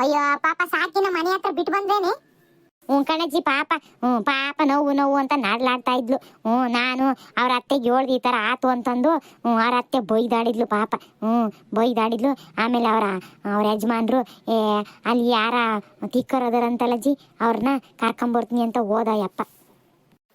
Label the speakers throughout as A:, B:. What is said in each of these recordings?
A: ಅಯ್ಯೋ, ಪಾಪ ಸಾಕಿನ ಮನೆ ಹತ್ರ ಬಿಟ್ಟು ಬಂದೇನೆ ಹ್ಞೂ ಕಣಜ್ಜಿ, ಪಾಪ, ಹ್ಞೂ, ಪಾಪ ನೋವು ನೋವು ಅಂತ ನಾಡ್ಲಾಡ್ತಾ ಇದ್ಲು. ಹ್ಞೂ, ನಾನು ಅವ್ರ ಅತ್ತೆಗೆ ಹೇಳ್ದು ಈ ಥರ ಆತು ಅಂತಂದು. ಹ್ಞೂ, ಅವ್ರ ಅತ್ತೆ ಬೈದಾಡಿದ್ಲು, ಪಾಪ. ಹ್ಞೂ ಬೊಯ್ದಾಡಿದ್ಲು ಆಮೇಲೆ ಅವರ, ಅವ್ರ ಯಜಮಾನ್ರು, ಏ, ಅಲ್ಲಿ ಯಾರ ತಿಕ್ಕರೋದರಂತಲ್ಲಜ್ಜಿ ಅವ್ರನ್ನ ಕರ್ಕೊಂಬರ್ತೀನಿ ಅಂತ ಹೋದಯಪ್ಪ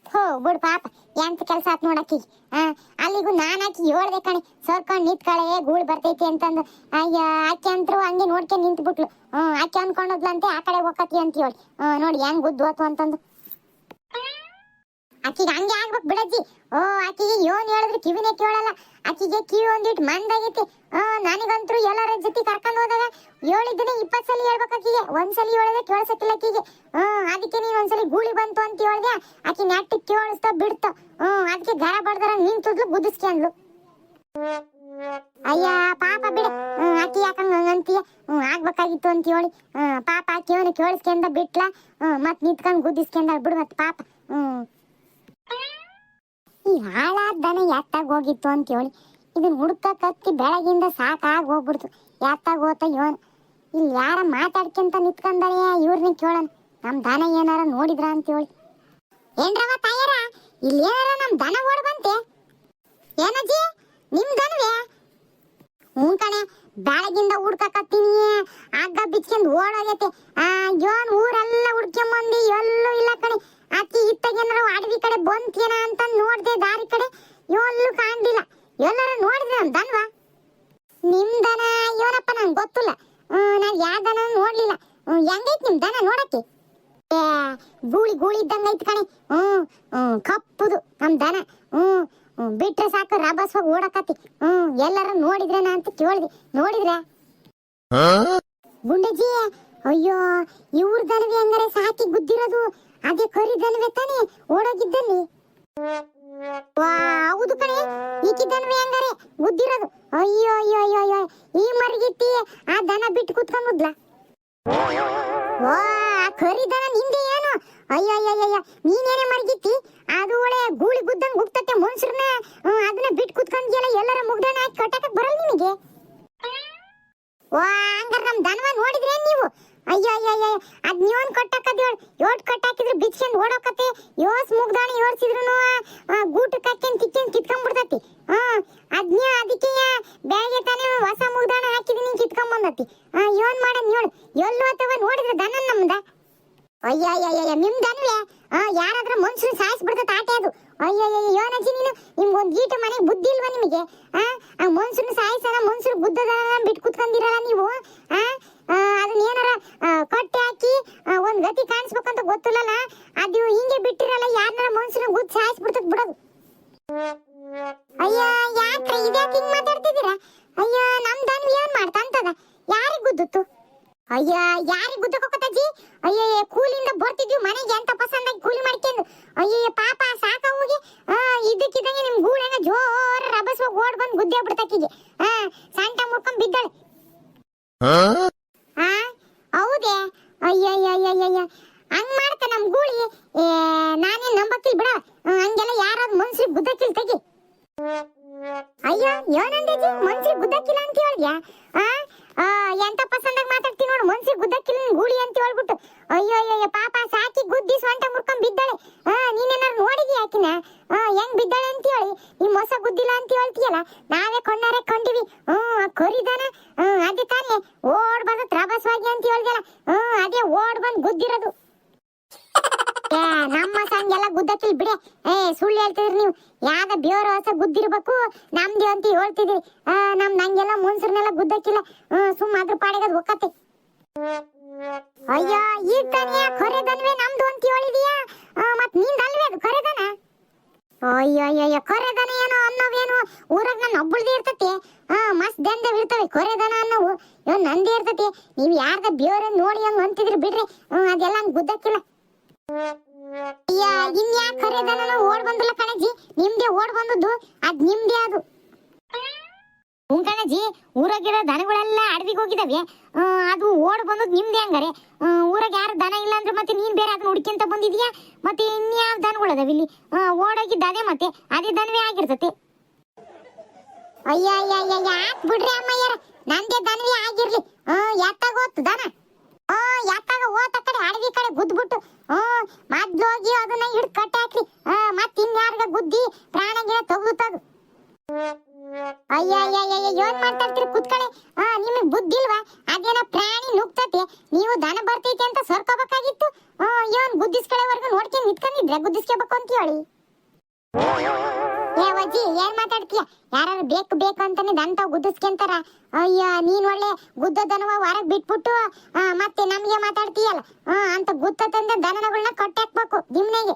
A: ಹೋ ಬಿಡು ಪಾಪ. ಎಂತ ಕೆಲಸ ಆತ್ ನೋಡಕ್ಕಿ ಆ, ಅಲ್ಲಿಗೂ ನಾನು ಆಕಿ ಹೇಳ್ದೆ ಕಣೆ, ಸರ್ಕೊಂಡು ನಿಂತ್ಕಳೆ, ಗೂಳ್ ಬರ್ತೈತಿ ಅಂತಂದು. ಅಯ್ಯ, ಆಕೆ ಅಂತರು ಹಂಗೆ ನೋಡ್ಕೊಂಡು ನಿಂತ್ಬಿಟ್ಲು. ಹ್ಞೂ ಆಕೆ ಅನ್ಕೊಂಡದ್ಲಂತೆ ಆ ಕಡೆ ಹೋಗತಿ ಅಂತ ಹೇಳಿ. ನೋಡಿ ಹೆಂಗ್ ಗುದ್ದು ಹೋತು ಅಂತಂದು. ಆಕಿಗೆ ಹಂಗೆ ಆಗ್ಬೇಕು ಬಿಡಜ್ಜಿ. ಓ, ಆಕಿಗೆ ಯೋನ್ ಹೇಳಿದ್ರೆ ಕಿವಿನೇ ಕೇಳಲ್ಲ. ಆಕಿಗೆ ಕಿವಿ ಒಂದಿಟ್ಟು ಮಂದಾಗೈತಿ. ಆ ನನಗಂತೂ ಎಲ್ಲರ ಜೊತೆ ಕರ್ಕೊಂಡು ಹೋದಾಗ ಹೇಳಿದ್ದನೆ ಇಪ್ಪತ್ತು ಸಲ ಹೇಳ್ಬೇಕು ಆಕಿಗೆ. ಒಂದ್ಸಲಿ ಹೇಳಿದ್ರೆ ಕೇಳಿಸಕ್ಕಿಲ್ಲ ಆಕಿಗೆ. ಹ್ಮ್ ಅದಕ್ಕೆ ನೀನ್ ಒಂದ್ಸಲಿ ಗೂಳಿ ಬಂತು ಅಂತ ಹೇಳ್ದೆ. ಆಕಿ ನೆಟ್ಟ ಕೇಳಿಸ್ತಾ ಬಿಡ್ತ. ಹ್ಮ್ ಅದಕ್ಕೆ ಗರ ಬಡ್ದಾರ ನಿಂತದ್ಲು ಗುದಿಸ್ಕೊಂಡ್ಲು ಅಯ್ಯ, ಪಾಪ ಬಿಡ. ಆಕಿ ಯಾಕಂಗ ಅಂತೀಯ? ಹ್ಮ್ ಆಗ್ಬೇಕಾಗಿತ್ತು ಅಂತ ಹೇಳಿ. ಪಾಪ ಆಕಿ ಅವನು ಕೇಳಿಸ್ಕೊಂಡ ಬಿಟ್ಲ. ಹ್ಮ್ ಮತ್ ನಿಂತ್ಕೊಂಡ್ ಗುದಿಸ್ಕೊಂಡ ಬಿಡು ಮತ್ ಪಾಪ. ಹ್ಮ್ ಹಾಳಾದ ದನ ಎತ್ತಾಗ ಹೋಗಿತ್ತು ಅಂತ ಹೇಳಿ ಇದನ್ನ ಹುಡ್ಕ ಕತ್ತಿ ಬೆಳಗಿಂದ ಸಾಕಾಗಿ ಹೋಗ್ಬಿಡ್ತು. ಎತ್ತಾಗ ಹೋತ ಇವನ್. ಇಲ್ಲಿ ಯಾರ ಮಾತಾಡ್ಕೊಂತ ನಿತ್ಕೊಂಡಾರೆ ಇವ್ರನ್ನ ಕೇಳೋಣ ನಮ್ ದನ ಏನಾರ ನೋಡಿದ್ರ ಅಂತ ಹೇಳಿ ಏನ್ರವ ತಾಯರ? ಇಲ್ಲಿ ಏನಾರ ನಮ್ ದನ ಓಡ್ ಬಂತೆ ಏನಜ್ಜಿ ನಿಮ್ ದನವೇ? ಹ್ಞೂ ಕಣೆ, ಬೆಳಗಿಂದ ಹುಡ್ಕಕತ್ತೀನಿ ಹಗ್ಗ ಬಿಚ್ಕೊಂಡ್ ಓಡೋಗೈತೆ. ಆ ಯೋನ್ ಊರೆಲ್ಲ ಹುಡ್ಕೊಂಬಂದಿ. ಎಲ್ಲೂ ಇಲ್ಲ ಕಣೆ. ಅಕ್ಕಿ ಇತ್ತಗೆನರ ಅಡವಿ ಕಡೆ ಬಂತೇನ ಅಂತ ನೋಡ್ದೆ ದಾರಿ ಕಡೆ ಎಲ್ಲೂ ಕಾಣ್ಲಿಲ್ಲ. ಎಲ್ಲರ ನೋಡಿದ್ರೆ ನಮ್ ದನ್ವ. ಇವನಪ್ಪ ದನ ಯೋನಪ್ಪ ನಂಗೆ ಗೊತ್ತಿಲ್ಲ. ನಾನು ನಾನ್ ಯಾವ ದನ ನೋಡ್ಲಿಲ್ಲ. ಹ್ಮ್, ಹೆಂಗೈತ್ ನಿಮ್ ದನ ನೋಡಕ್ಕೆ? ಏ, ಗೂಳಿ ಗೂಳಿ ಇದ್ದಂಗ ಐತ್ ಕಣೆ. ಹ್ಮ್ ಹ್ಮ್ ಕಪ್ಪುದು ನಮ್ ದನ. ಹ್ಮ್ ಹ್ಮ್, ಬಿಟ್ರೆ ಸಾಕು ರಭಸ್ ಹೋಗಿ ಓಡಕತ್ತಿ. ಹ್ಮ್ ನೋಡಿದ್ರೆ ನೋಡಿದ್ರೇನ ಅಂತ ಕೇಳಿದೆ. ನೋಡಿದ್ರೆ? ಗುಂಡಜ್ಜಿ ಅಯ್ಯೋ, ಇವ್ರ ದಲ್ವಿ ಹಂಗಾರೆ ಸಾಕಿ ಗುದ್ದಿರೋದು. ಅದೇ ಕರಿ ದಲ್ವೆ ತಾನೇ, ಓಡೋಗಿದ್ದಲ್ಲಿ. ಹೌದು ಕಣೆ. ಈಕಿ ದನವೇ ಹಂಗಾರೆ ಗುದ್ದಿರೋದು. ಅಯ್ಯೋ ಅಯ್ಯೋ ಅಯ್ಯೋ ಅಯ್ಯೋ. ಈ ಮರಗಿತ್ತಿ ಆ ದನ ಬಿಟ್ಟು ಕುತ್ಕೊಂಡ್ಲ ವಾ, ಕರಿ ದನ ನಿಂದೆ ಏನು? ಅಯ್ಯೋ ಅಯ್ಯೋ ಅಯ್ಯೋ ನೀನೇನೇ ಮರಗಿತ್ತಿ ಅದು ಒಳ್ಳೆ ಗೂಳಿ ಗುದ್ದಂಗ್ ಹೋಗ್ತತೆ ಮನುಷ್ಯರನ್ನ ಅದನ್ನ ಬಿಟ್ಟು ಕುತ್ಕೊಂಡ್ಯಲ್ಲ ಎಲ್ಲರ ಮುಗ್ದನ ಹಾಕಿ ಕಟ್ಟಕ್ಕೆ ಬರಲ್ಲ ನಿಮಗೆ ವಾ, ಹಂಗಾರೆ ನಮ್ಮ ದನವ ನೋಡಿದ್ರೆ ನೀವು? ಅಯ್ಯೋ ಅಯ್ಯೋ ಅಯ್ಯೋ ಅದ್ ನೀವೊಂದ್ ಕಟ್ಟಕ್ಕದ್ ಹೇಳ ಯೋಟ್ ಕಟ್ಟಾಕಿದ್ರು ಬಿಚ್ಕೊಂಡ್ ಓಡೋಕತ್ತೆ. ಯೋಸ್ ಮುಗ್ದಾಣ ಯೋರ್ಸಿದ್ರು ಗೂಟಕ್ಕೆ ಹಾಕ್ಯಂಡ್ ಕಿತ್ಕೊಂಡ್ ಕಿತ್ಕೊಂಡ್ಬಿಡ್ತತಿ ಹಾ ಅದ್ನ ಅದಕ್ಕೆ ಬ್ಯಾಗೆ ತಾನೇ ಹೊಸ ಮುಗ್ದಾಣ ಹಾಕಿದೀನಿ ಕಿತ್ಕೊಂಡ್ ಬಂದತಿ ಯೋನ್ ಮಾಡನ್ ಹೇಳು ಎಲ್ಲೋ ಅಥವಾ ನೋಡಿದ್ರೆ ದನ ನಮ್ದ. ಅಯ್ಯ ಅಯ್ಯ ಅಯ್ಯ ನಿಮ್ ದನ್ವೆ? ಆ ಯಾರಾದ್ರ ಮನುಷ್ಯನ ಸಾಯಿಸ್ಬಿಡ್ತದ ಆಟೆ ಅದು. ಅಯ್ಯ ಅಯ್ಯ ಯೋನಜ್ಜಿ ನೀನು ನಿಮ್ಗೆ ಒಂದ್ ಗೀಟ ಮನೆಗೆ ಬುದ್ಧಿ ಇಲ್ವಾ ನಿಮಗೆ? ಆ ಮನುಷ್ಯನ ಸಾಯಿಸಲ್ಲ ಮನುಷ್ಯರು ಬುದ್ಧದ ಬಿಟ್ಟು ಕುತ್ಕೊಂಡಿರಲ್ಲ ನೀವು? ಆ, ಅದನ್ನ ಏನಾರ ಕಟ್ಟಿ ಹಾಕಿ ಒಂದ್ ಗತಿ ಕಾಣಿಸ್ಬೇಕಂತ ಗೊತ್ತಿಲ್ಲಲ್ಲ, ಅದು ಹಿಂಗೆ ಬಿಟ್ಟಿರಲ್ಲ ಯಾರನ್ನಾರ ಮನುಷ್ಯನ ಗುದ್ದು ಸಾಯಿಸ್ಬಿಡ್ತದ ಬಿಡೋದು. ಅಯ್ಯ, ಯಾಕ್ರೆ, ಇದ್ಯಾಕೆ ಹಿಂಗ್ ಮಾತಾಡ್ತಿದ್ದೀರಾ? ಅಯ್ಯ, ನಮ್ ದನ್ ಏನ್ ಮಾಡ್ತಾ ಅಂತದ ಯಾರಿಗ್ ಗುದ್ದುತ್ತು? ಅಯ್ಯ, ಯಾರಿಗ್ ಗುದ್ದಕೋಕತ್ತಜ್ಜಿ ಅಯ್ಯಯ್ಯ, ಕೂಲಿಂದ ಬರ್ತಿದ್ವಿ ಮನೆಗೆ, ಎಂತ ಪಸಂದಾಗಿ ಕೂಲಿ ಮಾಡ್ಕೊಂಡು. ಅಯ್ಯ ಪಾಪ, ಸಾಕ ಹೋಗಿ, ಆ ಇದಕ್ಕಿದಂಗೆ ನಿಮ್ ಗೂಳೆನ ಜೋರ ರಭಸ್ ಹೋಗಿ ಓಡ್ ಬಂದು ಗುದ್ದೆ ಬಿಡ್ತಕ್ಕಿಗೆ ಆ, ಸಂಟ ಮುರ್ಕೊಂಡ್ ಬಿದ್ದಾಳೆ. ಆ? ಹೌದೇ? ಅಯ್ಯಯ್ಯಯ್ಯಯ್ಯ. ಹಂಗ್ ಮಾಡ್ತ ನಮ್ ಗೂಳಿ. ನಾನೇ ನಂಬಕ್ಕಿಲ್ ಬಿಡ. ಹಂಗೆಲ್ಲ ಯಾರಾದ್ ಮನ್ಸ್ರಿಗೆ ಬುದ್ಧಕ್ಕಿಲ್ ತೆಗಿ. ಅಯ್ಯೋ ಏನಂದೇಜಿ ಮನ್ಸಿಗೆ ಬುದ್ಧಕ್ಕಿಲ್ಲ ಅಂತ ಹೇಳ್ದ್ಯಾ ಆ? ಆ, ಎಂತ ಪಸಂದಾಗ ಮಾತಾಡ್ತೀನಿ ನೋಡು ಮನ್ಸಿಗೆ ಗುದ್ದಕ್ಕಿಲ್ಲ ಗೂಳಿ ಅಂತ ಹೇಳ್ಬಿಟ್ಟು. ಅಯ್ಯೋ ಅಯ್ಯೋ ಪಾಪ ಸಾಕಿ ಗುದ್ದಿ ಸೊಂಟ ಮುರ್ಕೊಂಡ್ ಬಿದ್ದಾಳೆ. ಆ ನೀನೇನಾರು ನೋಡಿದಿ ಆಕಿನ? ಆ ಹೆಂಗ್ ಬಿದ್ದಾಳೆ ಅಂತ ಹೇಳಿ. ಈ ಮೊಸ ಗುದ್ದಿಲ್ಲ ಅಂತ ಹೇಳ್ತೀಯಲ್ಲ? ನಾವೇ ಕೊಂಡಾರೆ ಕಂಡಿವಿ. ಹ್ಮ್ ಕರಿದಾನ? ಹ್ಮ್ ಅದೇ ತಾನೇ. ಓಡ್ ಬಂದು ತ್ರಬಸ್ವಾಗಿ ಅಂತ ಹೇಳ್ದಲ್ಲ. ಹ್ಮ್ ಅದೇ ಓಡ್ ಬಂದು ಗುದ್ದಿರೋದು. ನಮ್ಮ ಸಂಗೆಲ್ಲ ಗುದ್ದತ್ತಿಲ್ ಬಿಡಿ. ಏ, ಸುಳ್ಳು ಹೇಳ್ತಿದ್ರಿ ನೀವು. ಯಾವ್ದ ಬೇವರ ಹೊಸ ಗುದ್ದಿರ್ಬೇಕು? ನಮ್ದು ಅಂತ ಹೇಳ್ತಿದ್ರಿ. ನಮ್ ನಂಗೆಲ್ಲ ಮುನ್ಸರ್ನೆಲ್ಲ ಗುದ್ದಕ್ಕಿಲ್ಲ. ಸುಮ್ಮ ಅದ್ರ ಪಾಡಿಗೆ ಅದು ಒಕ್ಕತ್ತೆ ಅಯ್ಯೋ ಈಗ ತಾನೇ ಕರೆದನ್ವೆ ನಮ್ದು ಅಂತ ಹೇಳಿದೀಯಾ? ಮತ್ ನಿಂದಲ್ವೇ ಅದು ಕರೆದನ? ಅಯ್ಯೋ ಕರೆದನ ಏನೋ ಅನ್ನೋವೇನು? ಊರಾಗ ನನ್ನ ಒಬ್ಬಳದೇ ಇರ್ತತಿ. ಹಾ ಮಸ್ತ್ ದಂದೆ ಇರ್ತವೆ ಕೊರೆದನ ಅನ್ನೋವು. ಇವ್ ನಂದೇ ಇರ್ತತಿ. ನೀವ್ ಯಾರ್ದ ಬೇವ್ರ ನೋಡಿ ಹಂಗ ಅಂತಿದ್ರಿ ಬಿಡ್ರಿ. ಅದೆಲ್ಲ ಹಂಗ ಗುದ್ದಕ್ಕಿಲ್ಲ. ಓಡ್ ಬಂದಿಲ್ಲ ಕಣಜಿ ನಿಮ್ದೇ ಓಡ್ ಬಂದದ್ದು, ಅದ್ ನಿಮ್ದೇ ಅದು. ಹ್ಞೂ ಕಣಜಿ ಊರಾಗಿರೋ ದನಗಳೆಲ್ಲ ಅಡವಿಗೆ ಹೋಗಿದಾವೆ. ಅದು ಓಡ್ ಬಂದದ್ದು ನಿಮ್ದೇ ಹಂಗಾರೆ. ಊರಾಗ ಯಾರು ದನ ಇಲ್ಲ ಅಂದ್ರೆ ಮತ್ತೆ ನೀನ್ ಬೇರೆ ಅದನ್ನ ಹುಡ್ಕೊಂತ ಬಂದಿದ್ಯಾ? ಮತ್ತೆ ಇನ್ಯಾವ ದನಗಳು ಅದಾವ ಇಲ್ಲಿ ಓಡೋಗಿದ್ದ ಮತ್ತೆ, ಅದೇ ದನವೇ ಆಗಿರ್ತತೆ. ಅಯ್ಯ ಅಯ್ಯ ಅಯ್ಯ ಯಾಕ್ ಬಿಡ್ರಿ ಅಮ್ಮಯ್ಯರ? ನಂದೇ ದನವೇ ಆಗಿರ್ಲಿ. ಹ್ಮ್ ಎತ್ತಾಗೋತ್ತು ದನ? ಈ ಕಡೆ ಗುದ್ಬಿಟ್ಟು ಹ್ಮ್, ಮೊದ್ಲು ಹೋಗಿ ಅದನ್ನ ಹಿಡ್ ಕಟ್ಟಾಕ್ರಿ ಹಾ ಮತ್ ಇನ್ಯಾರ್ಗ ಗುದ್ದಿ ಪ್ರಾಣ ಗಿಡ ಅಯ್ಯ ಅಯ್ಯ ಅಯ್ಯ ಏನ್ ಮಾತಾಡ್ತೀರಿ ಕುತ್ಕಳೆ? ಹಾ ನಿಮಗ್ ಬುದ್ಧಿ ಇಲ್ವಾ? ಅದೇನ ಪ್ರಾಣಿ ನುಗ್ತತೆ, ನೀವು ದನ ಬರ್ತೈತೆ ಅಂತ ಸರ್ಕೋಬೇಕಾಗಿತ್ತು. ಹಾ ಏನ್ ಗುದ್ದಿಸ್ಕೊಳ್ಳೋವರೆಗೂ ನೋಡ್ಕೊಂಡು ನಿಂತ್ಕೊಂಡಿದ್ರೆ? ಗುದ್ದಿಸ್ಕೋಬೇಕು ಅಂತ ಹೇಳಿ ಏ, ಅಜ್ಜಿ, ಏನ್ ಮಾತಾಡ್ತೀಯ? ಯಾರು ಬೇಕು ಬೇಕು ಅಂತಾನೆ ದನ ತಾವ್ ಗುದ್ದಿಸ್ಕೊಂತಾರ. ಅಯ್ಯ, ನೀನ್ ಒಳ್ಳೆ ಗುದ್ದ ದನವ ಹೊರಗ್ ಬಿಟ್ಬಿಟ್ಟು ಮತ್ತೆ ನಮ್ಗೆ ಮಾತಾಡ್ತೀಯಲ್ಲ? ಅಂತ ಅಂತ ತಂದ ದನಗಳನ್ನ ಕಟ್ಟಿ ಹಾಕ್ಬೇಕು ದಿಮ್ನೆಗೆ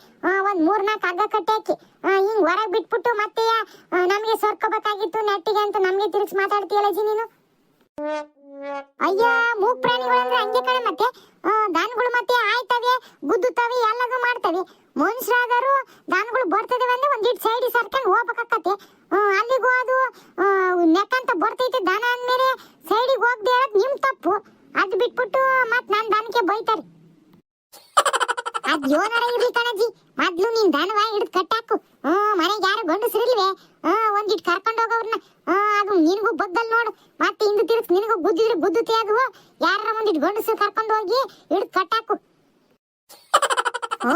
A: ಒಂದ್ ಮೂರ್ ನಾಲ್ಕು ಹಗ್ಗ ಕಟ್ಟಿ ಹಾಕಿ. ಹಿಂಗ್ ಹೊರಗ್ ಬಿಟ್ಬಿಟ್ಟು ಮತ್ತೆ ನಮ್ಗೆ ಸರ್ಕೋಬೇಕಾಗಿತ್ತು ನೆಟ್ಟಿಗೆ ಅಂತ ನಮ್ಗೆ ತಿರ್ಗಿಸಿ ಮಾತಾಡ್ತೀಯಲ್ಲ ಜಿ ನೀನು? ಅಯ್ಯ ಪ್ರಾಣಿಗಳು ಪ್ರಾಣಿಗಳಂದ್ರೆ ಹಂಗೆ ಕಣೆ ಮತ್ತೆ. ದಾನಗಳು ಮತ್ತೆ ಆಯ್ತವೆ, ಗುದ್ದುತ್ತವೆ, ಎಲ್ಲದು ಮಾಡ್ತವೆ. ಮನುಷ್ಯರಾದರೂ ದಾನಗಳು ಬರ್ತದೆ ಅಂದ್ರೆ ಒಂದಿಟ್ಟು ಸೈಡ್ ಸರ್ಕೊಂಡು ಹೋಗ್ಬೇಕಾಕತ್ತೆ. ಅಲ್ಲಿಗೂ ಅದು ನೆಕ್ಕಂತ ಬರ್ತೈತೆ ದಾನ ಅಂದ್ಮೇಲೆ ಸೈಡಿಗೆ ಹೋಗದೆ ಇರೋದು ನಿಮ್ ತಪ್ಪು. ಅದ್ ಬಿಟ್ಬಿಟ್ಟು ಮತ್ ನಾನ್ ದಾನಕ್ಕೆ ಬೈತಾರೆ. ಅದ್ ಯೋನರ ಇರ್ಲಿ ಕಣಜ್ಜಿ. ಮೊದ್ಲು ನೀನ್ ದನವ ಹಿಡಿದು ಕಟ್ಟಾಕು. ಹ್ಮ್ ಮನೆಗೆ ಯಾರು ಗಂಡಸ್ರಿಲ್ವೇ? ಹ್ಮ್ ಒಂದಿಟ್ ಕರ್ಕೊಂಡು ಹೋಗೋರ್ನ ಹ್ಮ್ ಅದು ನಿನಗೂ ಬಗ್ಗಲ್ ನೋಡು ಮತ್ತೆ ಹಿಂದೆ ತಿರ್ಗಿಸ್ ನಿನಗೂ ಗುದ್ದುತ್ತೆ ಅದು ಯಾರ ಮುಂದೆ ಗಂಡಸು ಕರ್ಕೊಂಡು ಹೋಗಿ ಹಿಡಿದು ಕಟ್ಟಾಕು. ಓ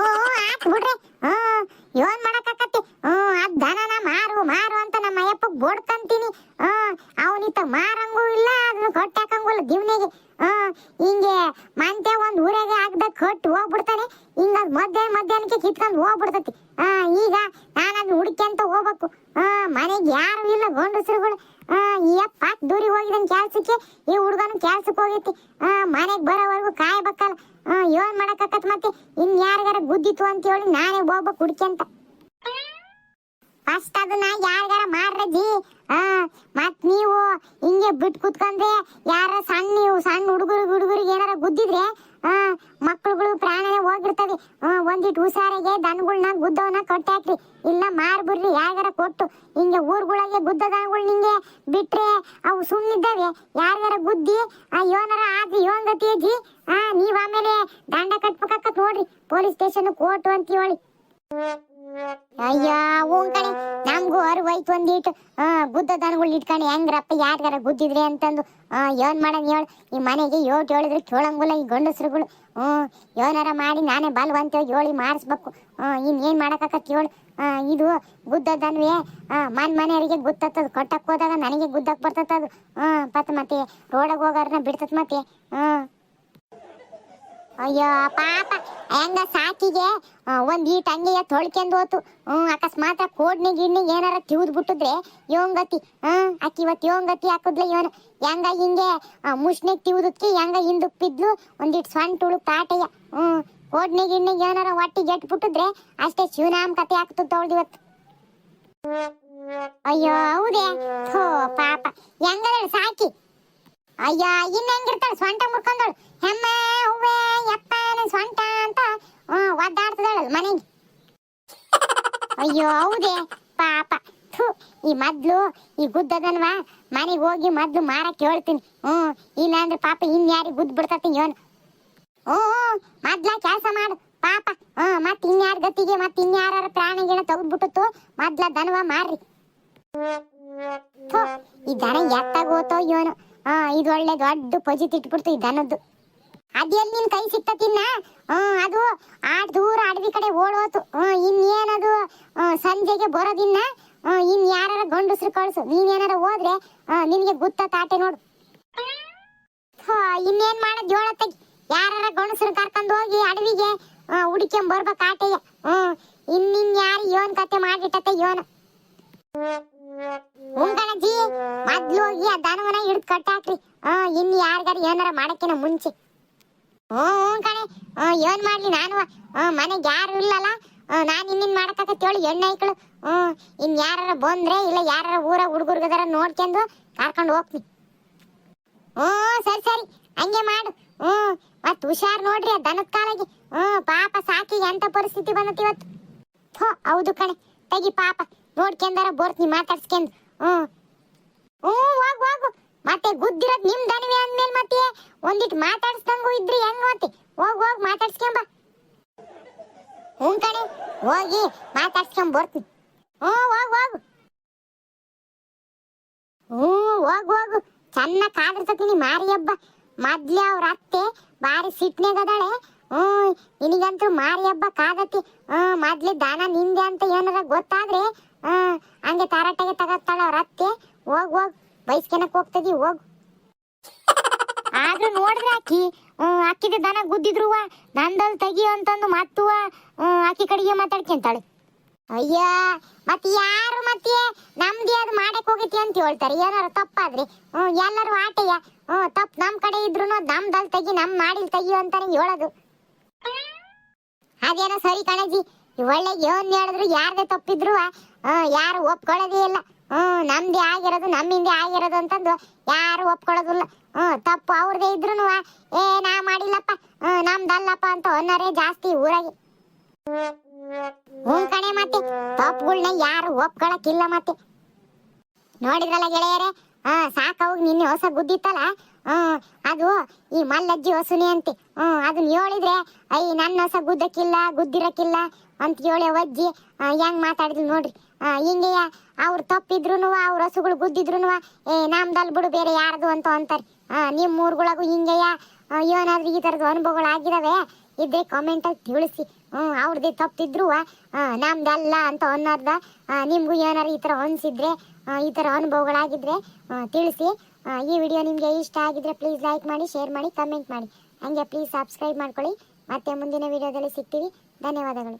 A: ಆತ್ ಬಿಡ್ರಿ. ಹ್ಮ್ ಏನ್ ಮಾಡಕ್ಕಾಕತ್ತಿ. ಹ್ಮ್ ಅದ್ ದನನ ಮಾರು ಮಾರು ಅಂತ ನಮ್ಮ ಅಯ್ಯಪ್ಪಗ್ ಬೋಡ್ಕಂತೀನಿ ಹ್ಮ್ ಅವನಿತ ಮಾರಂಗೂ ಇಲ್ಲ, ಅದನ್ನ ಕೊಟ್ಟಾಕಂಗೂ ಇಲ್ಲ ದಿವ್ನಿಗೆ. ಹ್ಮ್ ಹಿಂಗೆ ಮಂತೆ ಒಂದ್ ಊರಾಗೆ ಆಗ್ದ ಕಟ್ಟು ಹೋಗ್ಬಿಡ್ತಾನೆ. ಹಿಂಗ ಅದ್ ಮಧ್ಯಾಹ್ನ ಮಧ್ಯಾಹ್ನಕ್ಕೆ ಕಿತ್ಕೊಂಡು ಹೋಗ್ಬಿಡ್ತತಿ. ಹಾ ಈಗ ನಾನು ಅದನ್ನ ಅಂತ ಹೋಗ್ಬೇಕು. ಹಾ ಮನೆಗೆ ಯಾರು ಇಲ್ಲ, ಗಂಡಸ್ರುಗಳು. ಅಪ್ಪ ದೂರಿ ಹೋಗಿದನ್ ಕೆಲ್ಸಕ್ಕೆ, ಈ ಹುಡುಗನು ಕೆಲ್ಸಕ್ಕೆ ಹೋಗೈತಿ. ಮನೆಗೆ ಬರೋವರೆಗೂ ಕಾಯ್ಬೇಕಲ್ಲ. ಏನ್ ಮಾಡಕತ್ ಮತ್ತೆ? ಇನ್ ಯಾರಿಗಾರ ಗುದ್ದಿತ್ತು ಅಂತ ಹೇಳಿ ನಾನೇ ಹೋಗ್ಬೇಕು ಅಂತ. ಫಸ್ಟ್ ಅದನ್ನ ಯಾರಿಗಾರ ಆ ನೀವು ಹಿಂಗೆ ಬಿಟ್ ಕುತ್ಕೊಂಡ್ರೆ ಯಾರ ಸಣ್ಣ ನೀವು ಸಣ್ಣ ಹುಡುಗರು ಹುಡುಗರಿಗೆ ಏನಾರ ಗುದ್ದಿದ್ರೆ ಮಕ್ಕಳುಗಳು ಪ್ರಾಣನೇ ಹೋಗಿರ್ತವೆ ಒಂದಿಟ್ಟು ಒಂದಿಟ್ ಹುಷಾರಿಗೆ ದನಗಳನ್ನ ಗುದ್ದವನ್ನ ಕಟ್ಟಾಕ್ರಿ ಇಲ್ಲ ಮಾರ್ಬಿಡ್ರಿ ಯಾರ ಕೊಟ್ಟು. ಹಿಂಗೆ ಊರ್ಗಳಿಗೆ ಗುದ್ದ ದನಗಳು ನಿಂಗೆ ಬಿಟ್ರೆ ಅವು ಸುಮ್ಮನಿದ್ದಾವೆ ಯಾರಿಗಾರ ಗುದ್ದಿ, ಆ, ಯೋನರ ಆದ್ರಿ ಯೋನ್ ಗತಿ ಅಜ್ಜಿ ನೀವ್ ಆಮೇಲೆ ದಂಡ ಕಟ್ಬೇಕಾಕತ್ ನೋಡ್ರಿ. ಪೊಲೀಸ್ ಸ್ಟೇಷನ್ ಕೋರ್ಟ್ ಅಂತ ಹೇಳಿ. ಅಯ್ಯ ಓಂ ಕಣೆ, ನಮಗೂ ಅರಿವಾಯ್ತು ಒಂದೀಟು. ಆ ಗುದ್ದ ದನಗಳು ಇಟ್ಕೊಂಡು ಹೆಂಗ್ರಪ್ಪ, ಯಾರ್ಗಾರ ಗುದ್ದಿದ್ರಿ ಅಂತಂದು. ಏನ್ ಮಾಡೋಣ ಹೇಳು. ಈ ಮನೆಗೆ ಯೋಟ್ ಹೇಳಿದ್ರೆ ಕೇಳಂಗಿಲ್ಲ ಈ ಗಂಡಸ್ರುಗಳು. ಹ್ಞೂ, ಏನಾರ ಮಾಡಿ ನಾನೇ ಬಲ್ವಂತ ಹೇಳಿ ಮಾಡಿಸ್ಬೇಕು ಇನ್ನೇನು ಮಾಡೋಕ್ಕಾಗತ್ತೆ ಹೇಳು. ಇದು ಗುದ್ದ ದನ್ವೆ ಮನ್ ಮನೆಯವರಿಗೆ ಗುತ್ತತ್ತದು. ಕಟ್ಟಕ್ಕೆ ಹೋದಾಗ ನನಗೆ ಗುದ್ದಕ್ಕೆ ಬರ್ತತ್ತದು. ಹ್ಞೂ ಪತ್ ಮತ್ತೆ ರೋಡಾಗ ಹೋಗಾರನ್ನ ಬಿಡ್ತತ್ ಮತ್ತೆ. ಹ್ಞೂ ಅಯ್ಯೋ, ಪಾಪ. ಹೆಂಗ ಸಾಕಿಗೆ? ಒಂದ್ ಈಟ್ ಹಂಗೆಯ ತೊಳ್ಕೊಂಡ್ ಹೋತು. ಹ್ಮ್ ಅಕಸ್ಮಾತ್ ಕೋಡ್ನಿ ಗಿಡ್ನಿ ಏನಾರ ತಿವ್ದ್ ಬಿಟ್ಟಿದ್ರೆ ಯೋಂಗತಿ ಹ್ಮ್ ಅಕ್ಕಿ ಇವತ್ ಯೋಂಗತಿ ಹಾಕುದ್ಲ ಇವನು. ಹೆಂಗ ಹಿಂಗೆ ಮುಷ್ಣಿಗ್ ತಿವ್ದಕ್ಕೆ ಹೆಂಗ ಹಿಂದಕ್ ಬಿದ್ಲು? ಒಂದಿಟ್ ಸಣ್ಣ ತುಳು ತಾಟಯ್ಯ ಹ್ಮ್ ಕೋಡ್ನಿ ಗಿಡ್ನಿ ಏನಾರ ಹೊಟ್ಟಿ ಗೆಟ್ ಬಿಟ್ಟಿದ್ರೆ ಅಷ್ಟೇ ಶಿವನಾಮ್ ಕತೆ ಹಾಕ್ತು ತೊಳ್ದು ಇವತ್ತು ಅಯ್ಯೋ, ಹೌದೇ? ಪಾಪ. ಹೆಂಗ ಸಾಕಿ? ಅಯ್ಯ, ಇನ್ನ ಹೆಂಗಿರ್ತಾಳ? ಸ್ವಂಟ ಮುರ್ಕೊಂಡಳು ಹೆಮ್ಮೆ, ಹೂವೆ, ಯಪ್ಪ ಸೊಂಟ ಅಂತ ಒದ್ದಾಡ್ತದಳು ಮನೆಗೆ. ಅಯ್ಯೋ, ಹೌದೇ? ಪಾಪ. ಈ ಮೊದ್ಲು, ಈ ಗುದ್ದದನ್ವಾ, ಮನೆಗೆ ಹೋಗಿ ಮೊದ್ಲು ಮಾರಕ್ ಹೇಳ್ತೀನಿ. ಹ್ಮ್ ಇಲ್ಲಾಂದ್ರೆ ಪಾಪ ಇನ್ಯಾರಿಗೆ ಗುದ್ದು ಬಿಡ್ತತಿ ಇವನು? ಹ್ಞೂ, ಮೊದ್ಲ ಕೆಲಸ ಮಾಡು. ಪಾಪ. ಹ್ಮ್ ಮತ್ತೆ ಇನ್ಯಾರ ಗತಿಗೆ ಮತ್ ಇನ್ಯಾರ ಪ್ರಾಣಿಗಿನ ತೆಗೆದ್ಬಿಟ್ಟಿತ್ತು, ಮೊದ್ಲ ದನವ ಮಾರ್ರಿ. ಈ ದನ ಎತ್ತಾಗೋತೋ ಇವನು? ಹಾ ಇದು ಒಳ್ಳೆ ದೊಡ್ಡ ಪಜಿ ಇಟ್ಬಿಡ್ತು ಈ ದನದ್ದು. ಅದೆಲ್ಲಿ ನಿನ್ ಕೈ ಸಿಕ್ತತಿನ್ನ ಹ್ಮ್, ಅದು ಆಡ್ ದೂರ ಅಡವಿ ಕಡೆ ಓಡೋತು. ಇನ್ನೇನದು ಸಂಜೆಗೆ ಬರೋದಿನ್ನ? ಇನ್ ಯಾರ ಗಂಡಸ್ರು ಕಳ್ಸು. ನೀನೇನಾರ ಹೋದ್ರೆ ನಿನ್ಗೆ ಗುತ್ತ ತಾಟೆ ನೋಡು. ಇನ್ನೇನ್ ಮಾಡೋದ್ ಜೋಳ ತೆಗಿ ಯಾರ ಗಂಡಸ್ರು ಕರ್ಕೊಂಡು ಹೋಗಿ ಅಡವಿಗೆ ಹುಡುಕೊಂಡ್ ಬರ್ಬೇಕು ಆಟೆಗೆ. ಹ್ಮ್ ಇನ್ನಿನ್ ಯಾರು ಯೋನ್ ಕತೆ ಮಾಡಿಟ್ಟತ್ತೆ ಯೋನ. ಉಂಕಣಜ್ಜಿ ಮೊದ್ಲು ಹೋಗಿ ಆ ದನವನ ಹಿಡ್ದು ಕಟ್ಟಾಕ್ರಿ. ಹಾ ಇನ್ ಯಾರ್ಗಾರ ಏನಾರ ಮಾಡಕ್ಕಿನ ಮುಂಚೆ. ಹ್ಞೂ ಕಣೆ. ಏನ್ ಮಾಡ್ಲಿ ನಾನು ಮನೆಗೆ ಯಾರು ಇಲ್ಲಲ್ಲ. ನಾನು ಇನ್ನಿನ್ ಮಾಡಕ್ಕಾಗತ್ತೇಳಿ ಐಕಳು. ಹ್ಞೂ, ಇನ್ ಯಾರ ಬಂದ್ರೆ ಇಲ್ಲ ಯಾರ ಊರ ಹುಡುಗರ್ಗದಾರ ನೋಡ್ಕೊಂಡು ಕರ್ಕೊಂಡು ಹೋಗ್ತೀನಿ. ಹ್ಮ್ ಸರಿ ಸರಿ. ಹಂಗೆ ಮಾಡು. ಹ್ಮ್ ಮತ್ ಹುಷಾರ್ ನೋಡ್ರಿ ಆ ದನದ ಕಾಲಾಗಿ. ಹ್ಞೂ, ಪಾಪ ಸಾಕಿ ಎಂತ ಪರಿಸ್ಥಿತಿ ಬಂದತಿ ಇವತ್ತು? ಹೌದು ಕಣೆ. ತೆಗಿ ಪಾಪ. ನೋಡ್ಕೊಂಡಾರ ಬೋರ್ತಿ ಮಾತಾಡ್ಸ್ಕೊಂಡ್. ಹ್ಮ್. ಹ್ಞೂ ಹೋಗ್, ಹೋಗು. ಮತ್ತೆ ಗುದ್ದಿರೋದು ನಿಮ್ ದಣಿವೆ ಅಂದ್ಮೇಲೆ ಮತ್ತೆ ಒಂದಿಟ್ ಮಾತಾಡ್ಸ್ದಂಗು ಇದ್ರಿ ಹೆಂಗ್ ಮತ್ತೆ? ಹೋಗ್ ಹೋಗ್ ಮಾತಾಡ್ಸ್ಕೊಂಬ ಹ್ಞೂ ಕಣೆ, ಹೋಗಿ ಮಾತಾಡ್ಸ್ಕೊಂಡ್ ಬರ್ತೀನಿ ಹ್ಞೂ ಹೋಗ್, ಹೋಗು. ಹ್ಞೂ ಹೋಗ್, ಹೋಗು. ಚೆನ್ನಾಗಿ ಕಾದಿರ್ತತೀನಿ ಮಾರಿ ಹಬ್ಬ ಮೊದ್ಲೇ ಅವ್ರ ಅತ್ತೆ ಬಾರಿ ಸಿಟ್ನಾಗದಾಳೆ ಹ್ಮ್, ನಿನಗಂತೂ ಮಾರಿ ಹಬ್ಬ ಕಾದತಿ. ಹ್ಮ್, ಮದ್ಲಿ ದಾನ ನಿಂದೆ ಅಂತ ಏನಾರ ಗೊತ್ತಾದ್ರೆ ಹ್ಮ್, ಹಂಗೆ ತಾರಾಟಗೆ ತಗತ್ತಾಳ ಅವ್ರ ಅತ್ತೆ. ಹೋಗ್ ಹೋಗ್, ಬೈಸ್ಕೆನಕ್ ಹೋಗ್ತದಿ, ಹೋಗ್. ಆದ್ರೂ ನೋಡಿದ್ರೆ ಆಕಿ ಅಕ್ಕಿದ ದನ ಗುದ್ದಿದ್ರುವ, ನಂದಲ್ ತೆಗಿಯೋ ಅಂತಂದು ಮತ್ತುವ ಆಕಿ ಕಡೆಗೆ ಮಾತಾಡ್ಕೊಂತಾಳೆ. ಅಯ್ಯ ಮತ್ತೆ ಯಾರು ಮತ್ತೆ ನಮ್ದೇ ಅದು ಮಾಡಕ್ ಹೋಗೈತಿ ಅಂತ ಹೇಳ್ತಾರೆ. ಏನಾರ ತಪ್ಪಾದ್ರೆ, ಹ್ಮ್, ಎಲ್ಲರೂ ಆಟೆಯ, ಹ್ಮ್, ತಪ್ಪು ನಮ್ ಕಡೆ ಇದ್ರು ನಮ್ದಲ್ ತೆಗಿ, ನಮ್ ಮಾಡಿಲ್ ತೆಗಿಯೋ ಅಂತಾನೆ ಹೇಳೋದು. ಅದೇನೋ ಸರಿ ಕಣಜಿ, ಒಳ್ಳೆ ಏನ್ ಹೇಳಿದ್ರು, ಯಾರ್ದೇ ತಪ್ಪಿದ್ರು ಯಾರು ಒಪ್ಕೊಳ್ಳೋದೇ ಇಲ್ಲ. ಹ್ಮ್, ನಮ್ದೇ ಆಗಿರೋದು ನಮ್ಮಿಂದೆ ಆಗಿರೋದು ಅಂತಂದು ಯಾರು ಒಪ್ಕೊಳ್ಳೋದಿಲ್ಲ. ಹ್ಮ್, ತಪ್ಪು ಅವ್ರದೇ ಇದ್ರು ಏ, ನಾ ಮಾಡಿಲ್ಲಪ್ಪ. ಹ್ಮ್, ನಮ್ದಲ್ಲಪ್ಪ ಅಂತ ಅನ್ನೋರೇ ಜಾಸ್ತಿ ಊರಾಗಿ. ಹ್ಞೂ ಕಣೆ ಮತ್ತೆ ತಪ್ಪುಗಳನ್ನ ಯಾರು ಒಪ್ಕೊಳಕ್ಕಿಲ್ಲ ಮತ್ತೆ. ನೋಡಿದ್ರಲ್ಲ ಗೆಳೆಯರೇ? ಹಾ ಸಾಕವಾಗ ನಿನ್ನೆ ಹೊಸ ಗುದ್ದಿತ್ತಲ್ಲ? ಹ್ಮ್, ಅದು ಈ ಮಲ್ಲಜ್ಜಿ ಹೊಸುನಿ ಅಂತೆ. ಹ್ಮ್, ಅದನ್ನ ಹೇಳಿದ್ರೆ ಅಯ್ಯ ನನ್ನ ಹೊಸ ಗುದ್ದಕ್ಕಿಲ್ಲ, ಗುದ್ದಿರಕ್ಕಿಲ್ಲ ಅಂತ ಹೇಳಿ ಒಜ್ಜಿ ಹೆಂಗ್ ಮಾತಾಡಿದ್ಲು ನೋಡ್ರಿ. ಆ, ಹಿಂಗೆ ಅವ್ರು ತಪ್ಪಿದ್ರು ಅವ್ರ ಹಸುಗಳು ಗುದ್ದಿದ್ರು ಏ ನಮ್ದಲ್ ಬಿಡು ಬೇರೆ ಯಾರ್ದು ಅಂತ ಅಂತಾರೆ. ನಿಮ್ಮ ನಿಮ್ ಊರ್ಗೊಳಗು ಹಿಂಗೆಯ ಏನಾದ್ರು ಈ ಥರದ ಅನುಭವಗಳು ಆಗಿದಾವೆ ಇದ್ರೆ ಕಾಮೆಂಟ್ ಅಲ್ಲಿ ತಿಳಿಸಿ. ಹ್ಮ್ ಅವ್ರದ್ದೇ ತಪ್ಪಿದ್ರು ನಮ್ದಲ್ಲ ಅಂತ ಅನ್ನೋರ್ದ ನಿಮಗೂ ಏನಾರು ಈ ಥರ ಅನ್ಸಿದ್ರೆ ಈ ಥರ ಅನುಭವಗಳಾಗಿದ್ರೆ ತಿಳಿಸಿ. ಈ ವಿಡಿಯೋ ನಿಮಗೆ ಇಷ್ಟ ಆಗಿದ್ರೆ ಪ್ಲೀಸ್ ಲೈಕ್ ಮಾಡಿ ಶೇರ್ ಮಾಡಿ ಕಮೆಂಟ್ ಮಾಡಿ. ಹಂಗೆ ಪ್ಲೀಸ್ ಸಬ್ಸ್ಕ್ರೈಬ್ ಮಾಡ್ಕೊಳ್ಳಿ. ಮತ್ತೆ ಮುಂದಿನ ವಿಡಿಯೋದಲ್ಲಿ ಸಿಗ್ತೀವಿ. ಧನ್ಯವಾದಗಳು.